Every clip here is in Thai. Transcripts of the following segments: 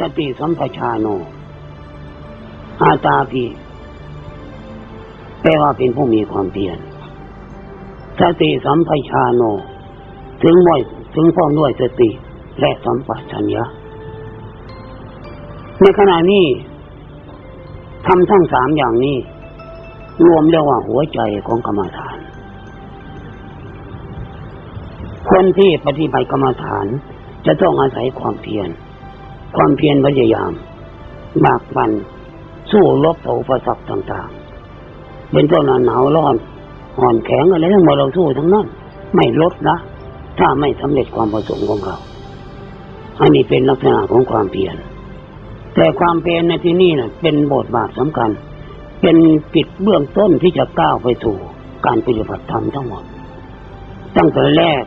สติสัมปชาโน อาตาภิแปลว่าเป็นผู้มีความเพียร สติสัมปชาโน ถึงม่อยถึงพร้อมด้วยสติและสัมปชัญญะ ในขณะนี้ทำทั้งสามอย่างนี้ รวมเรียกว่าหัวใจของกรรมฐาน คนที่ปฏิบัติกรรมฐานจะต้องอาศัยความเพียร ความเพียรพยายามบากบันสู้รบต่ออุปสรรคต่าง ๆ เป็นต้นหนาวร้อนอ่อนแข็งอะไรทั้งหมดเราสู้ทั้งนั้น ไม่ลดละถ้าไม่สำเร็จความประสงค์ของเราอันนี้เป็นลักษณะของความเพียรแต่ความเพียรในที่นี่นะเป็นบทบาทสำคัญ เป็นกิจเบื้องต้นที่จะก้าวไปสู่การปฏิบัติธรรมทั้งหมด ตั้งแต่แรก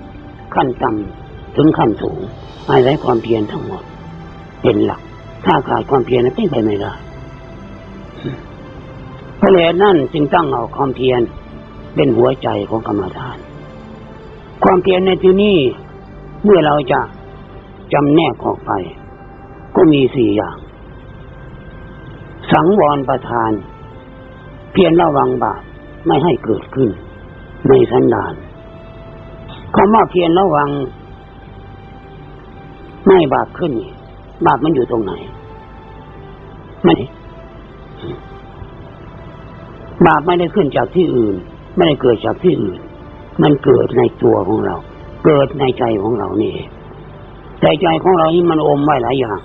ขั้นต่ำถึงขั้นสูงอาศัยความเพียรทั้งหมด เป็นหลัก ถ้าขาดความเพียรนั้นเป็นไปไม่ได้เพราะเหตุนั้นจึงตั้งเอาความเพียรเป็นหัวใจของกรรมฐาน ความเพียรในที่นี้เมื่อเราจะจำแนกออกไป ก็มีสี่อย่าง สังวรประทาน เพียรระวังบาปไม่ให้เกิดขึ้น ในสันดานคำว่าเพียรระวัง ไม่บาปขึ้นนี่ บาปมันอยู่ตรงไหนไม่บาปไม่ได้ขึ้นจากที่อื่น ไม่ได้เกิดจากที่อื่น มันเกิดในตัวของเรา เกิดในใจของเรานี่เองแต่ใจของเรานี่มันอมไว้หลายอย่าง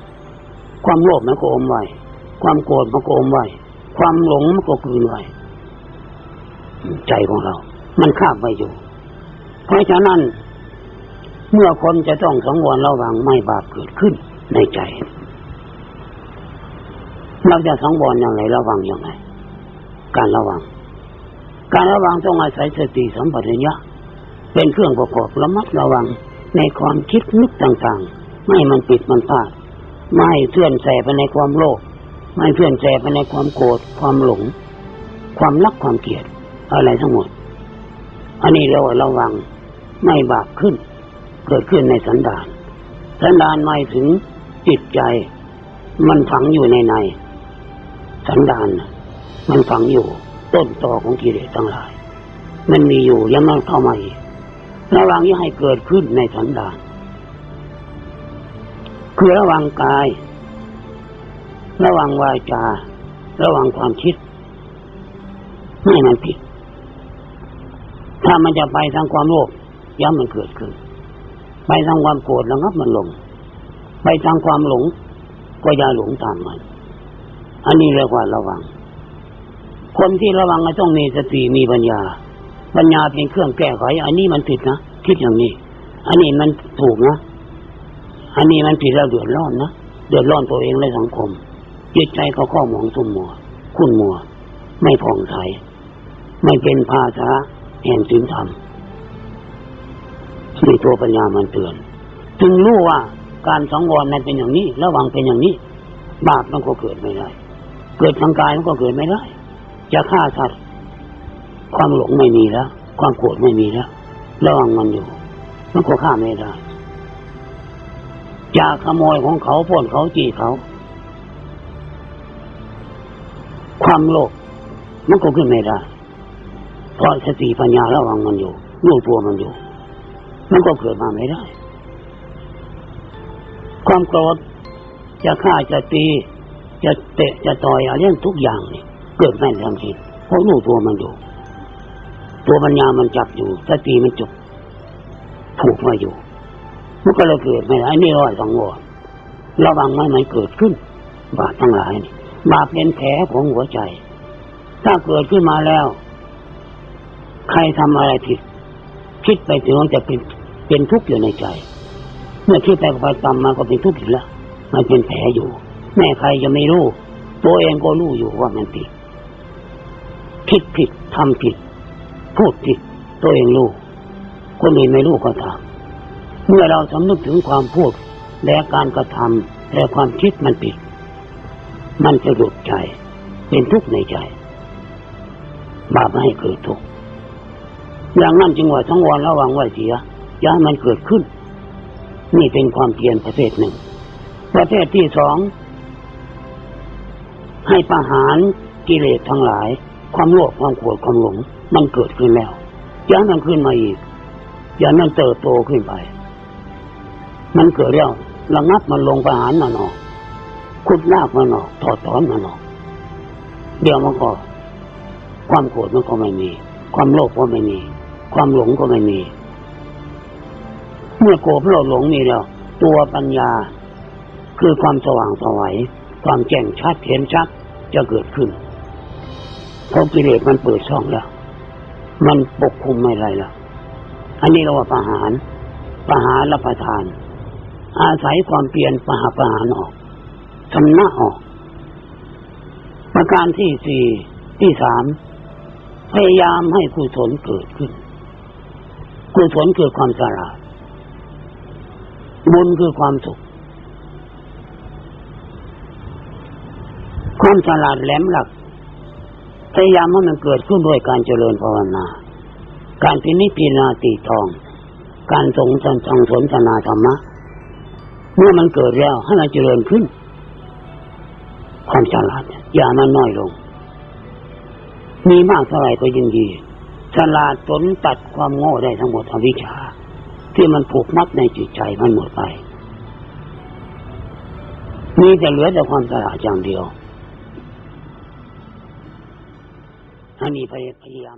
ความโลภมันก็อมไว้ ความโกรธมันก็อมไว้ ความหลงมันก็กลืนไว้ใจของเรา มันคาบไว้อยู่ เพราะฉะนั้น เมื่อคนจะต้องสังวรระวังไม่บาปเกิดขึ้น ในใจ เราจะสังวรอย่างไรระวังอย่างไร การระวัง การระวังต้องอาศัยสติสัมปชัญญะเป็นเครื่องประกอบระมัดระวังในความคิดนึกต่างๆ ไม่มันปิดมันพลาดไม่เสื่อนแสไปในความโลภไม่เสื่อนแสไปในความโกรธความหลง ความรักความเกลียดอะไรทั้งหมด อันนี้เราระวังไม่บาปขึ้น เกิดขึ้นในสันดานสันดานหมายถึง จิตใจ มันฝังอยู่ในใน สันดานมันฝังอยู่ต้นตอของกิเลสทั้งหลาย มันมีอยู่ยังมันเข้ามาอีกระวังอย่าให้เกิดขึ้นในสันดาน คือระวังกาย ระวังวาจา ระวังความคิดไม่มันผิด ถ้ามันจะไปทางความโลภย้ำมันเกิดขึ้น ไปทางความโกรธแล้วงับมันลง ไปทางความหลง ก็อย่าหลงตามมันอันนี้เรียกว่าระวัง คนที่ระวังก็ต้องมีสติมีปัญญา ปัญญาเป็นเครื่องแก้ไข อันนี้มันผิดนะคิดอย่างนี้ อันนี้มันถูกนะ อันนี้มันผิดแล้วเดือดร้อนนะเดือดร้อนตัวเองและสังคมจิตใจเขาข้อหมองสุ่มมัว คุณมัว ไม่ผ่องใสไม่เป็นภาษาแห่งศีลธรรมนี่ตัวปัญญามันเตือน จึงรู้ว่า การสังวรนั้นเป็นอย่างนี้ ระวังเป็นอย่างนี้ บาปมันก็เกิดไม่ได้ เกิดทางกายมันก็เกิดไม่ได้ จะฆ่าสัตว์ความหลงไม่มีแล้ว ความโกรธไม่มีแล้ว ระวังมันอยู่ มันก็ฆ่าไม่ได้จะขโมยของเขาปล้นเขาจีเขา ความโลภมันก็ขึ้นไม่ได้ เพราะสติปัญญาระวังมันอยู่รู้ตัวมันอยู่ มันก็เกิดมาไม่ได้ ความโกรธจะฆ่าจะตี จะเตะจะต่อยอะไรทุกอย่างนี่เกิดไม่ทันทีเพราะรู้ตัวมันอยู่ ตัวปัญญามันจับอยู่สติมันจุกผูกมาอยู่มันก็เลยเกิดไม่ได้นี่ร้อยสองวรระวังไม่ให้เกิดขึ้น บาปทั้งหลายนี่บาปเป็นแผลของหัวใจ ถ้าเกิดขึ้นมาแล้ว ใครทำอะไรผิด คิดไปถึงจะเป็นเป็นทุกข์อยู่ในใจ เมื่อคิดไปก็ไปตามมาก็เป็นทุกข์อีกแล้วมันเป็นแผลอยู่ แม่ใครจะไม่รู้ ตัวเองก็รู้อยู่ว่ามันผิดคิดผิดทำผิด พูดผิด ตัวเองรู้คนอื่นไม่รู้ก็ตามเมื่อเราสำนึกถึงความพูด และการกระทำและความคิดมันผิด มันจะหลุดใจ เป็นทุกข์ในใจบาปไม่ให้เกิดทุกข์อย่างนั้นจึงว่าทั้งวันระวังไว้เสียอย่าให้มันเกิดขึ้น นี่เป็นความเพียรประเภทหนึ่ง ประเภทที่สอง ให้ประหารกิเลสทั้งหลาย ความโลภความโกรธความหลง มันเกิดขึ้นแล้วอย่าให้มันขึ้นมาอีกอย่าให้มันเติบโตขึ้นไป มันเกิดแล้วระงับมันลงประหารมันออกขุดลากมันออกถอดถอนมันออกเดี๋ยวมันก็ความโกรธมันก็ไม่มี ความโลภก็ไม่มี ความหลงก็ไม่มี เมื่อโกรธโลภหลงมีแล้ว ตัวปัญญา คือความสว่างสวัยความแจ้งชัดเห็นชัดจะเกิดขึ้นเพราะกิเลสมันเปิดช่องแล้ว มันปกคุมไม่ไรแล้วอันนี้เราว่าประหารประหารรับประทาน อาศัยความเปลี่ยนประหารประหารออกชำนะออก ประการที่สี่ที่สามพยายามให้กุศลเกิดขึ้นกุศลคือความสลาด บุญคือความสุข ความฉลาดแหลมหลักพยายามให้มันเกิดขึ้นด้วยการเจริญภาวนา การพินิจพิจารณาตีตอง การสงสันสังสนทนาธรรมะ เมื่อมันเกิดแล้วให้มันเจริญขึ้น ความฉลาดอย่ามันน้อยลง มีมากเท่าไหร่ก็ยิ่งดี ฉลาดจนตัดความโง่ได้ทั้งหมดอวิชชา ที่มันผูกมัดในจิตใจมันหมดไป มีแต่เหลือแต่ความสลาดอย่างเดียวอันนี้พยายาม